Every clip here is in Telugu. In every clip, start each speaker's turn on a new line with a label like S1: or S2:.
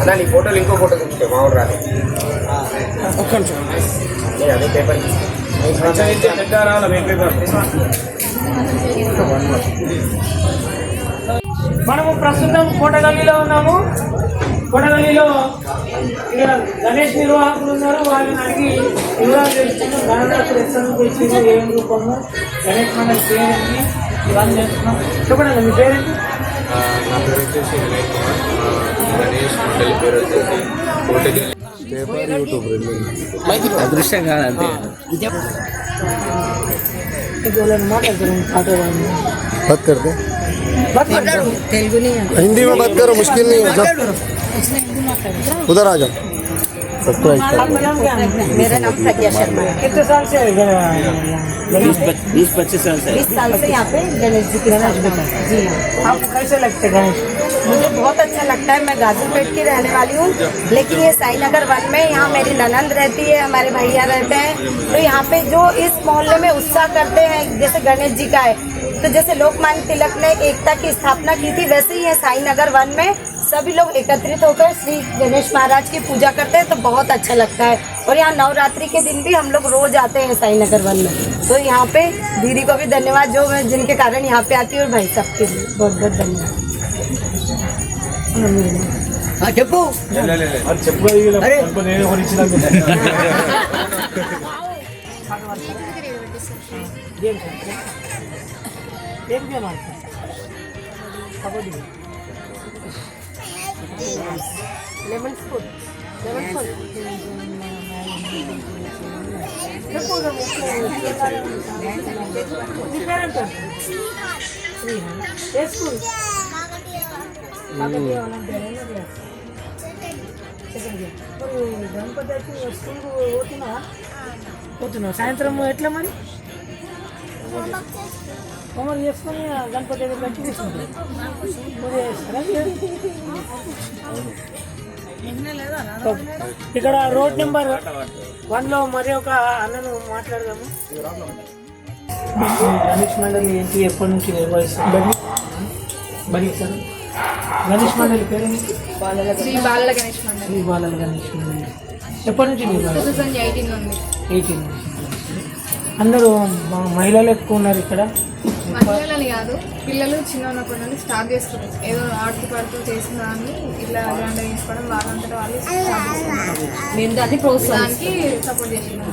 S1: అన్నా నీ ఫోటోలు ఇంకో ఫోటో చూపించే మా ఊరు రాదు
S2: ఒక్క నిమిషం
S1: అదే పేపర్
S2: పెద్ద రావాలి మేము పేపర్ మనము ప్రస్తుతం కోటగల్లీలో ఉన్నాము. కోటగల్లీలో ఇక్కడ గణేష్ నిర్వాహకులు ఉన్నారు వాళ్ళని అడిగి వివరాలు తెలుసుకున్నాం గణనాథుడు ఎక్కడ నుంచి వచ్చింది ఏం రూపము గణేష్ మన పేరేంటి ఇవన్నీ తెలుసుకున్నాం చెప్పండి మీ పేరేంటి
S3: ఆ, నా పేరు వచ్చేసి వినయ్ కుమార్ ఆ, గణేష్ మండలి పేరు వచ్చేసి కోటగిరి
S4: అదృష్టం కాదంతే
S2: వాళ్ళని మాట్లాడతారు ఆటో
S5: बात कर दे हिंदी में बात करो मुश्किल नहीं है जब उधर आ जाओ। सब्सक्राइब करो।
S2: आपका नाम क्या है?
S6: मेरा नाम प्रज्ञा शर्मा है।
S2: कितने साल से है?
S4: बीस पच्चीस साल से।
S6: बीस साल से यहाँ पे गणेश जी की जी हाँ।
S2: आपको कैसे लगते गणेश?
S6: मुझे बहुत अच्छा लगता है। मैं गाजीपेट की रहने वाली हूँ। लेकिन ये साई नगर वन में यहाँ मेरी ननंद रहती है हमारे भैया रहते हैं। तो यहाँ पे जो इस मोहल्ले में उत्साह करते हैं जैसे गणेश जी का है। तो जैसे लोकमान्य तिलक ने एकता की स्थापना की थी वैसे ही है साई नगर वन में। सभी लोग एकत्रित होकर श्री गणेश महाराज की पूजा करते हैं तो बहुत अच्छा लगता है और यहाँ नवरात्रि के दिन भी हम लोग रोज आते हैं साई नगर वन में तो यहाँ पे दीदी को भी धन्यवाद जो मैं जिनके कारण यहाँ पे आती हूँ और भाई साहब के लिए बहुत बहुत धन्यवाद
S4: చెప్పు
S2: गेम खेलते हैं एक game lemon spoon lemon spoon మీ పోతున్నా పోతున్నావు సాయంత్రం ఎట్లా మరి? హోంవర్క్ చేసుకొని గణపతి దగ్గర పెట్టి పూజ చేస్తారా. ఇక్కడ రోడ్ నెంబర్ వన్లో మరి ఒక అన్నను మాట్లాడదాము. గణేష్ మండలి ఏంటి? ఎప్పటి నుంచి నిర్వహిస్తారు? బలి సార్ గణేష్ మండలి పేరు ఏంటి?
S7: శ్రీ బాలల గణేష్ మండలి.
S2: శ్రీ బాలల గణేష్ మండలి. ఎప్పటి నుంచి
S7: ఎయిటీన్ ఉంది
S2: ఎయిటీన్ అందరూ మ- మహిళలు ఎక్కువ ఉన్నారు ఇక్కడ.
S7: మహిళలని కాదు పిల్లలు చిన్న ఉన్నప్పటి నుండి స్టార్ట్ చేసుకుంటారు ఏదో ఆడుతూ పాడుతూ చేసిన దాన్ని ఇట్లా గ్రాండ్ చేసుకోవడం వాళ్ళంతటా వాళ్ళు స్టార్ట్ చేసుకున్నారు
S6: మేము దాన్ని
S7: దానికి సపోర్ట్ చేసినాం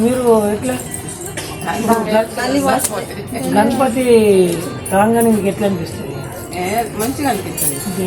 S2: మీరు ఎట్లా? గణపతి రాగానే మీకు ఎట్లా అనిపిస్తుంది?
S4: మంచిగా అనిపిస్తుంది.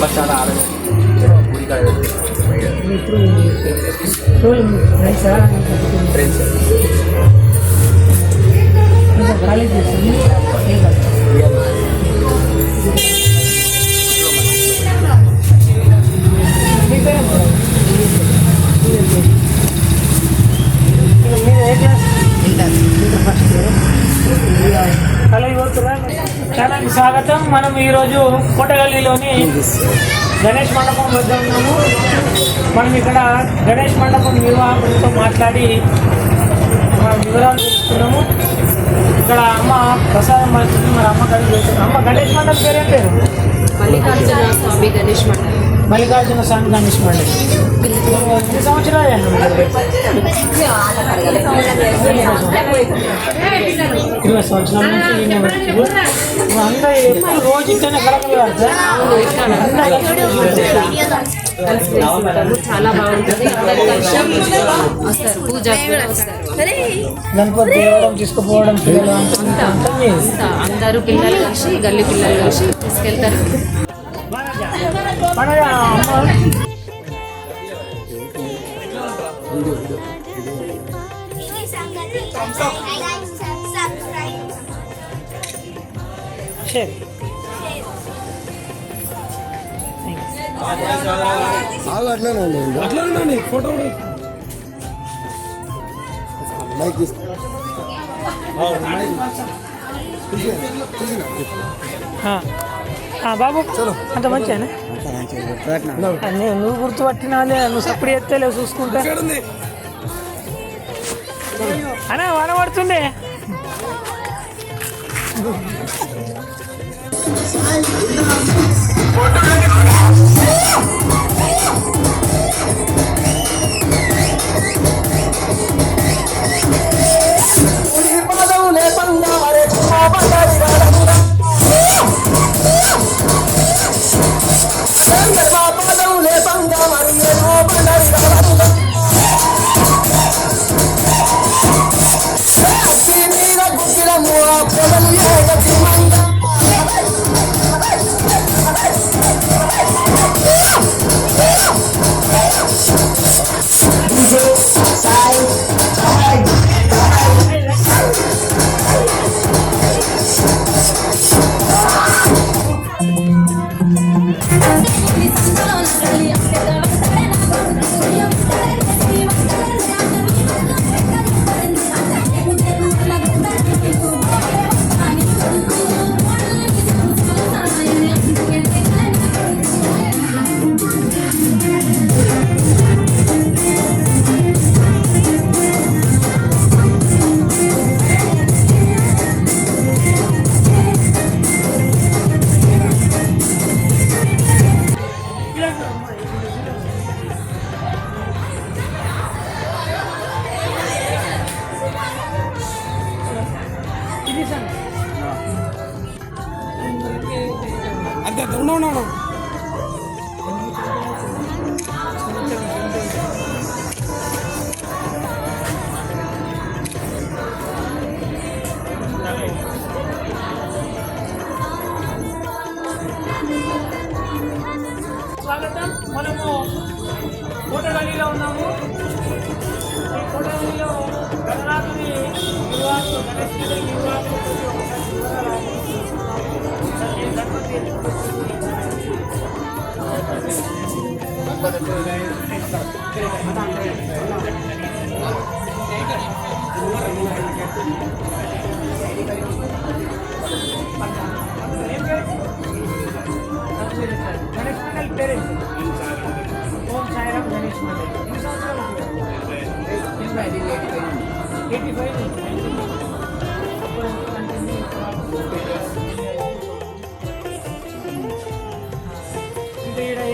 S2: pasar a Prensa. మనం ఈరోజు కోటగల్లీలోని గణేష్ మండపం వద్ద ఉన్నాము. మనం ఇక్కడ గణేష్ మండపం నిర్వాహకులతో మాట్లాడి మన వివరాలు తెలుసుకున్నాము. ఇక్కడ అమ్మ ప్రసాదం పడుతుంది మరి అమ్మ గణేష్ అమ్మ గణేష్ మండపం పేరేం పేరు?
S6: మల్లికార్జున స్వామి గణేష్ మండపం.
S2: మల్లికార్జున స్వామి గణేష్ ఎన్ని సంవత్సరాలు ఇరవై సంవత్సరాల నుంచి అందరూ ఎప్పుడు రోజు
S8: చాలా బాగుంటుంది వస్తారు పూజ
S2: గణపతి తీసుకుపోవడం పిల్లలు అంతా అంతా
S8: అందరూ పిల్లలు కలిసి గల్లి పిల్లలు కలిసి తీసుకెళ్తారు.
S2: మన అమ్మ సరే
S5: ఆగు అట్లనే ఉండండి
S2: అట్లా ఫోటో
S5: మైక్ తీసుకో
S2: బాబు అంత మంచిగానే నేను నువ్వు గుర్తుపట్టినాలే నువ్వు సప్పుడు ఎత్తలే చూసుకుంటా. అనే వాన పడుతుండే నిర్వాహకులు గణేశుడి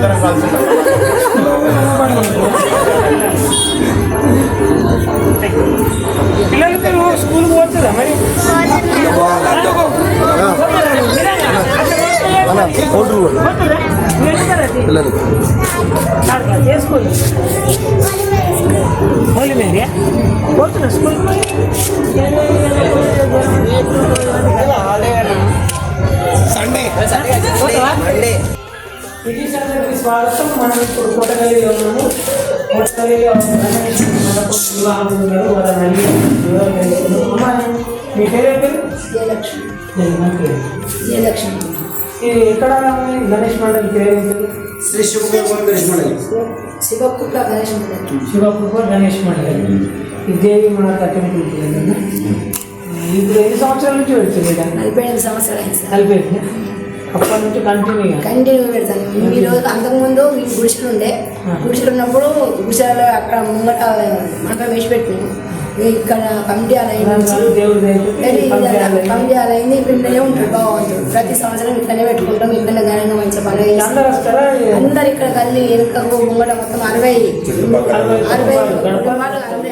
S2: పెడుతున్నారు. ఇట్లా పదకొండు రోజులు పిల్లలు మీరు స్కూల్కి పోతుందా మరి
S5: పిల్లలు
S2: చేసుకోండి పోతున్నా స్కూల్ స్వార్థం మనం ఇప్పుడు కొట్టగలిగి ఉన్నాము. కోటగలిలో
S6: మనకు గణేష్ మండలి పేరు
S2: శ్రీ శివకుమార్ గణేష్
S6: ఇప్పుడు ఎన్ని సంవత్సరాల నుంచి అప్పటి నుంచి కంటిన్యూగా
S9: కంటిన్యూ పెడతాను. ఈ రోజు అంతకుముందు గుడిసెలు ఉండే. గుడిసెలు ఉన్నప్పుడు గుడిసెలలో అక్కడ ముంగట మంటలు వేసి పెట్టినాము ఇక్కడ కమిటీ కమిటీ అలైంది ఇక్కడనే ఉంటాడు బాగుంటుంది ప్రతి సంవత్సరం ఇక్కడనే పెట్టుకుంటాం. ఇక్కడనే ఘనంగా మంచి పని.
S6: అందరు
S9: ఇక్కడ గల్లీ వెనుకకు ముంగట మొత్తం అరవై
S6: అరవై
S9: అరవై